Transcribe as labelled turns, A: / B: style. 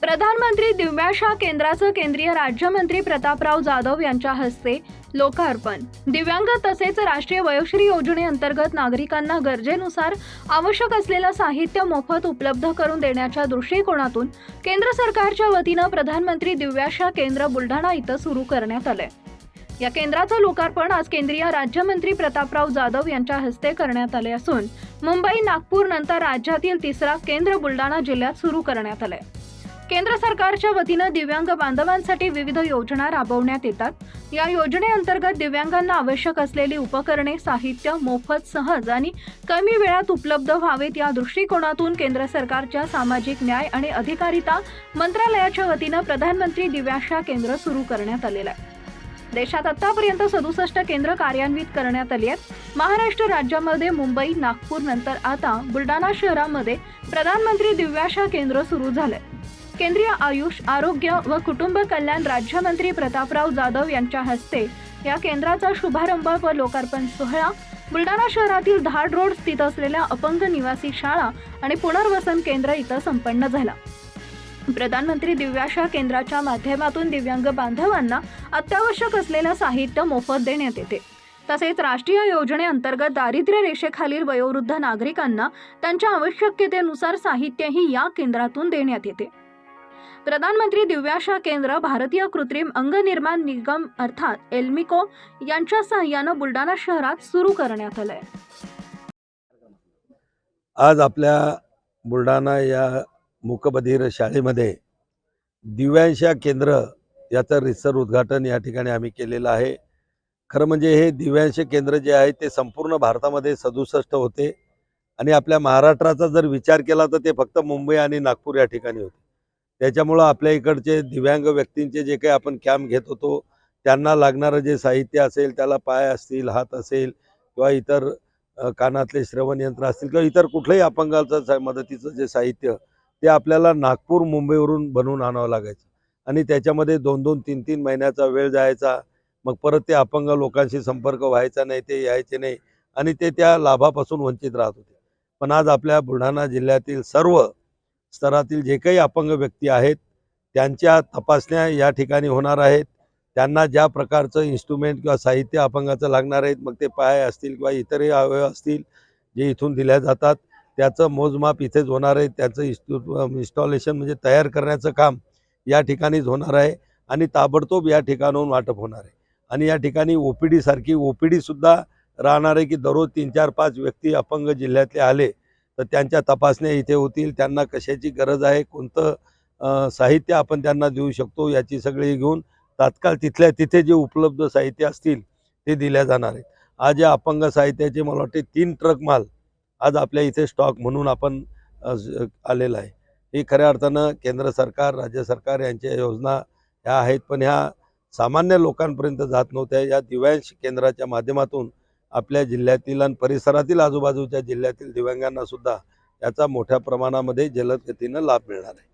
A: प्रधानमंत्री दिव्याशा केंद्राचं केंद्रीय राज्यमंत्री प्रतापराव जाधव यांच्या हस्ते लोकार्पण. दिव्यांग तसेच राष्ट्रीय वयोश्री योजनेअंतर्गत नागरिकांना गरजेनुसार आवश्यक असलेलं साहित्य मोफत उपलब्ध करून देण्याच्या दृष्टिकोनातून केंद्र सरकारच्या वतीनं प्रधानमंत्री दिव्याशा केंद्र बुलढाणा इथं सुरू करण्यात आलंय. या केंद्राचं लोकार्पण आज केंद्रीय राज्यमंत्री प्रतापराव जाधव यांच्या हस्ते करण्यात आले असून मुंबई नागपूर नंतर राज्यातील तिसरा केंद्र बुलढाणा जिल्ह्यात सुरू करण्यात आलंय. केंद्र सरकारच्या वतीनं दिव्यांग बांधवांसाठी विविध योजना राबवण्यात येतात. या योजनेअंतर्गत दिव्यांगांना आवश्यक असलेली उपकरणे साहित्य मोफत सहज आणि कमी वेळात उपलब्ध व्हावेत या दृष्टिकोनातून केंद्र सरकारच्या सामाजिक न्याय आणि अधिकारिता मंत्रालयाच्या वतीनं प्रधानमंत्री दिव्याशा केंद्र सुरू करण्यात आलेलं आहे. देशात आतापर्यंत सदुसष्ट केंद्र कार्यान्वित करण्यात आली आहेत. महाराष्ट्र राज्यामध्ये मुंबई नागपूर नंतर आता बुलढाणा शहरामध्ये प्रधानमंत्री दिव्याशा केंद्र सुरू झाले केंद्रीय आयुष आरोग्य व कुटुंब कल्याण राज्यमंत्री प्रतापराव जाधव यांच्या हस्ते या केंद्राचा शुभारंभ व लोकार्पण सोहळा बुलढाणा शहरातील धाड रोड स्थित असलेल्या अपंग निवासी शाळा आणि पुनर्वसन केंद्र इथं संपन्न झाला. प्रधानमंत्री दिव्याशा केंद्राच्या माध्यमातून दिव्यांग बांधवांना अत्यावश्यक असलेलं साहित्य मोफत देण्यात येते. तसेच राष्ट्रीय योजनेअंतर्गत दारिद्र्य रेषेखालील वयोवृद्ध नागरिकांना त्यांच्या आवश्यकतेनुसार साहित्यही या केंद्रातून देण्यात येते. प्रधानमंत्री दिव्याशा केंद्र भारतीय कृत्रिम अंगनिर्माण निगम अर्थात एल्मिको यांच्या सहाय्यानं बुलढाणा शहरात सुरू करण्यात आलंय.
B: आज आपल्या बुलढाणा या मुकबधीर शाळेमध्ये दिव्यांशा केंद्र याचं रिसर उद्घाटन या ठिकाणी आम्ही केलेलं आहे. खरं म्हणजे हे दिव्यांश केंद्र जे आहे ते संपूर्ण भारतामध्ये सदुसष्ट होते. आणि आपल्या महाराष्ट्राचा जर विचार केला तर ते फक्त मुंबई आणि नागपूर या ठिकाणी होते. त्याच्यामुळं आपल्या इकडचे दिव्यांग व्यक्तींचे जे काही आपण कॅम्प घेत होतो त्यांना लागणारं जे साहित्य असेल त्याला पाय असतील हात असेल किंवा इतर कानातले श्रवणयंत्र असतील किंवा इतर कुठलंही अपंगाचं मदतीचं जे साहित्य ते आपल्याला नागपूर मुंबईवरून बनवून आणावं लागायचं. आणि त्याच्यामध्ये दोन दोन तीन तीन महिन्याचा वेळ जायचा. मग परत ते अपंग लोकांशी संपर्क व्हायचा नाही ते यायचे नाही. आणि ते त्या लाभापासून वंचित राहत होते. पण आज आपल्या बुलढाणा जिल्ह्यातील सर्व स्तरातील जे काही अपंग व्यक्ती आहेत त्यांच्या तपासण्या या ठिकाणी होणार आहेत. त्यांना ज्या प्रकारचं इन्स्ट्रुमेंट किंवा साहित्य अपंगाचं लागणार आहेत मग ते पाय असतील किंवा इतरही अवयव असतील जे इथून दिल्या जातात. त्याचं मोजमाप इथेच होणार आहे. त्याचं इन्स्टू इन्स्टॉलेशन म्हणजे तयार करण्याचं काम या ठिकाणीच होणार आहे आणि ताबडतोब या ठिकाणाहून वाटप होणार आहे. आणि या ठिकाणी ओ पी डीसारखी ओ पी डीसुद्धा राहणार आहे की दररोज तीन चार पाच व्यक्ती अपंग जिल्ह्यातले आले तर त्यांच्या तपासण्या इथे होतील. त्यांना कशाची गरज आहे? कोणतं साहित्य आपण त्यांना देऊ शकतो याची सगळी घेऊन तात्काळ तिथल्या तिथे जे उपलब्ध साहित्य असतील ते दिल्या जाणार आहेत. आज या अपंग साहित्याचे मला वाटते तीन ट्रक माल आज आपल्या इथे स्टॉक म्हणून आपण आलेलं आलेला आहे. ही खऱ्या अर्थानं केंद्र सरकार राज्य सरकार यांच्या योजना ह्या आहेत पण ह्या सामान्य लोकांपर्यंत जात नव्हत्या. या दिव्यांश केंद्राच्या माध्यमातून आपल्या जिल्ह्यातील आणि परिसरातील आजूबाजूच्या जिल्ह्यातील दिव्यांगांना सुद्धा याचा मोठ्या प्रमाणामध्ये जलद गतीनं लाभ मिळणार आहे.